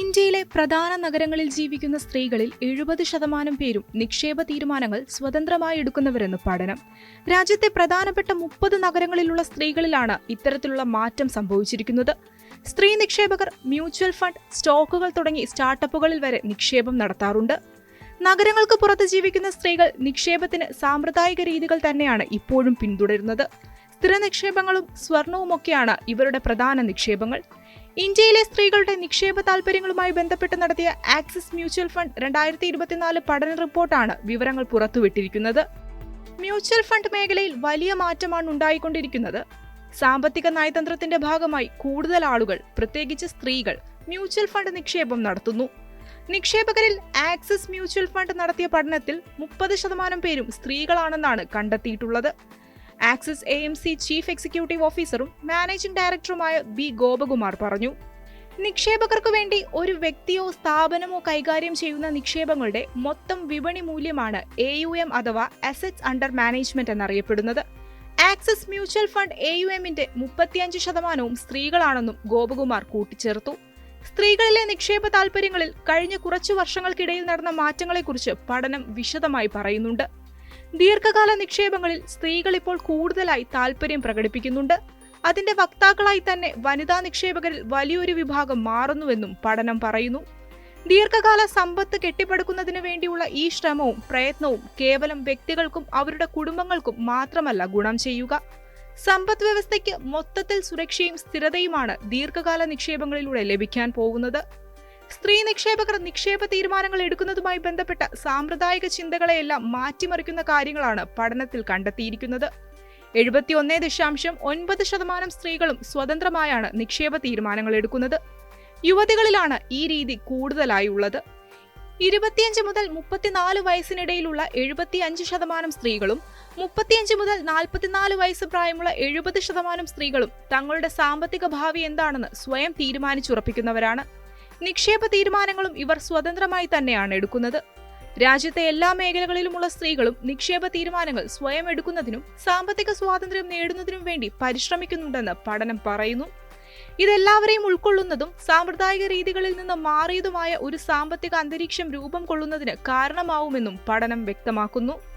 ഇന്ത്യയിലെ പ്രധാന നഗരങ്ങളിൽ ജീവിക്കുന്ന സ്ത്രീകളിൽ എഴുപത് ശതമാനം പേരും നിക്ഷേപ തീരുമാനങ്ങൾ സ്വതന്ത്രമായി എടുക്കുന്നവരെന്ന് പഠനം. രാജ്യത്തെ പ്രധാനപ്പെട്ട മുപ്പത് നഗരങ്ങളിലുള്ള സ്ത്രീകളിലാണ് ഇത്തരത്തിലുള്ള മാറ്റം സംഭവിച്ചിരിക്കുന്നത്. സ്ത്രീ നിക്ഷേപകർ മ്യൂച്വൽ ഫണ്ട് സ്റ്റോക്കുകൾ തുടങ്ങി സ്റ്റാർട്ടപ്പുകളിൽ വരെ നിക്ഷേപം നടത്താറുണ്ട്. നഗരങ്ങൾക്ക് പുറത്ത് ജീവിക്കുന്ന സ്ത്രീകൾ നിക്ഷേപത്തിന് സാമ്പ്രദായിക രീതികൾ തന്നെയാണ് ഇപ്പോഴും പിന്തുടരുന്നത്. സ്ഥിര നിക്ഷേപങ്ങളും സ്വർണവുമൊക്കെയാണ് ഇവരുടെ പ്രധാന നിക്ഷേപങ്ങൾ. ഇന്ത്യയിലെ സ്ത്രീകളുടെ നിക്ഷേപ താൽപര്യങ്ങളുമായി ബന്ധപ്പെട്ട് നടത്തിയ ആക്സിസ് മ്യൂച്വൽ ഫണ്ട് രണ്ടായിരത്തി ഇരുപത്തിനാല് പഠന റിപ്പോർട്ടാണ് വിവരങ്ങൾ പുറത്തുവിട്ടിരിക്കുന്നത്. മ്യൂച്വൽ ഫണ്ട് മേഖലയിൽ വലിയ മാറ്റമാണ് ഉണ്ടായിക്കൊണ്ടിരിക്കുന്നത്. സാമ്പത്തിക നയതന്ത്രത്തിന്റെ ഭാഗമായി കൂടുതൽ ആളുകൾ പ്രത്യേകിച്ച് സ്ത്രീകൾ മ്യൂച്വൽ ഫണ്ട് നിക്ഷേപം നടത്തുന്നു. നിക്ഷേപകരിൽ ആക്സിസ് മ്യൂച്വൽ ഫണ്ട് നടത്തിയ പഠനത്തിൽ മുപ്പത് ശതമാനം പേരും സ്ത്രീകളാണെന്നാണ് കണ്ടെത്തിയിട്ടുള്ളത്. Axis A M C chief executive ഓഫീസറും മാനേജിംഗ് ഡയറക്ടറുമായ ബി ഗോപകുമാർ പറഞ്ഞു. നിക്ഷേപകർക്കു വേണ്ടി ഒരു വ്യക്തിയോ സ്ഥാപനമോ കൈകാര്യം ചെയ്യുന്ന നിക്ഷേപങ്ങളുടെ മൊത്തം വിപണി മൂല്യമാണ് എ യു എം അഥവാ അസറ്റ്സ് അണ്ടർ മാനേജ്മെന്റ് എന്നറിയപ്പെടുന്നത്. Axis mutual fund A U എമ്മിന്റെ മുപ്പത്തിയഞ്ച് ശതമാനവും സ്ത്രീകളാണെന്നും ഗോപകുമാർ കൂട്ടിച്ചേർത്തു. സ്ത്രീകളിലെ നിക്ഷേപ താൽപര്യങ്ങളിൽ കഴിഞ്ഞ കുറച്ചു വർഷങ്ങൾക്കിടയിൽ നടന്ന മാറ്റങ്ങളെക്കുറിച്ച് പഠനം വിശദമായി പറയുന്നുണ്ട്. ദീർഘകാല നിക്ഷേപങ്ങളിൽ സ്ത്രീകൾ ഇപ്പോൾ കൂടുതലായി താൽപര്യം പ്രകടിപ്പിക്കുന്നുണ്ട്. അതിന്റെ വക്താക്കളായി തന്നെ വനിതാ നിക്ഷേപകരിൽ വലിയൊരു വിഭാഗം മാറുന്നുവെന്നും പഠനം പറയുന്നു. ദീർഘകാല സമ്പത്ത് കെട്ടിപ്പടുക്കുന്നതിന് വേണ്ടിയുള്ള ഈ ശ്രമവും പ്രയത്നവും കേവലം വ്യക്തികൾക്കും അവരുടെ കുടുംബങ്ങൾക്കും മാത്രമല്ല ഗുണം ചെയ്യുക. സമ്പദ് വ്യവസ്ഥയ്ക്ക് മൊത്തത്തിൽ സുരക്ഷയും സ്ഥിരതയുമാണ് ദീർഘകാല നിക്ഷേപങ്ങളിലൂടെ ലഭിക്കാൻ പോകുന്നത്. സ്ത്രീ നിക്ഷേപകർ നിക്ഷേപ തീരുമാനങ്ങൾ എടുക്കുന്നതുമായി ബന്ധപ്പെട്ട സാമ്പ്രദായിക ചിന്തകളെയെല്ലാം മാറ്റിമറിക്കുന്ന കാര്യങ്ങളാണ് പഠനത്തിൽ കണ്ടെത്തിയിരിക്കുന്നത്. എഴുപത്തിയൊന്ന് ദശാംശം ഒൻപത് ശതമാനം സ്ത്രീകളും സ്വതന്ത്രമായാണ് നിക്ഷേപ തീരുമാനങ്ങൾ എടുക്കുന്നത്. യുവതികളിലാണ് ഈ രീതി കൂടുതലായി ഉള്ളത്. ഇരുപത്തിയഞ്ച് മുതൽ മുപ്പത്തിനാല് വയസ്സിനിടയിലുള്ള എഴുപത്തി അഞ്ച് ശതമാനം സ്ത്രീകളും മുപ്പത്തിയഞ്ച് മുതൽ നാൽപ്പത്തിനാല് വയസ്സ് പ്രായമുള്ള എഴുപത് ശതമാനം സ്ത്രീകളും തങ്ങളുടെ സാമ്പത്തിക ഭാവി എന്താണെന്ന് സ്വയം തീരുമാനിച്ചുറപ്പിക്കുന്നവരാണ്. നിക്ഷേപ തീരുമാനങ്ങളും ഇവർ സ്വതന്ത്രമായി തന്നെയാണ് എടുക്കുന്നത്. രാജ്യത്തെ എല്ലാ മേഖലകളിലുമുള്ള സ്ത്രീകളും നിക്ഷേപ തീരുമാനങ്ങൾ സ്വയം എടുക്കുന്നതിനും സാമ്പത്തിക സ്വാതന്ത്ര്യം നേടുന്നതിനും വേണ്ടി പരിശ്രമിക്കുന്നുണ്ടെന്ന് പഠനം പറയുന്നു. ഇതെല്ലാവരെയും ഉൾക്കൊള്ളുന്നതും സാമ്പ്രദായിക രീതികളിൽ നിന്ന് മാറിയതുമായ ഒരു സാമ്പത്തിക അന്തരീക്ഷം രൂപം കൊള്ളുന്നതിന് കാരണമാവുമെന്നും പഠനം വ്യക്തമാക്കുന്നു.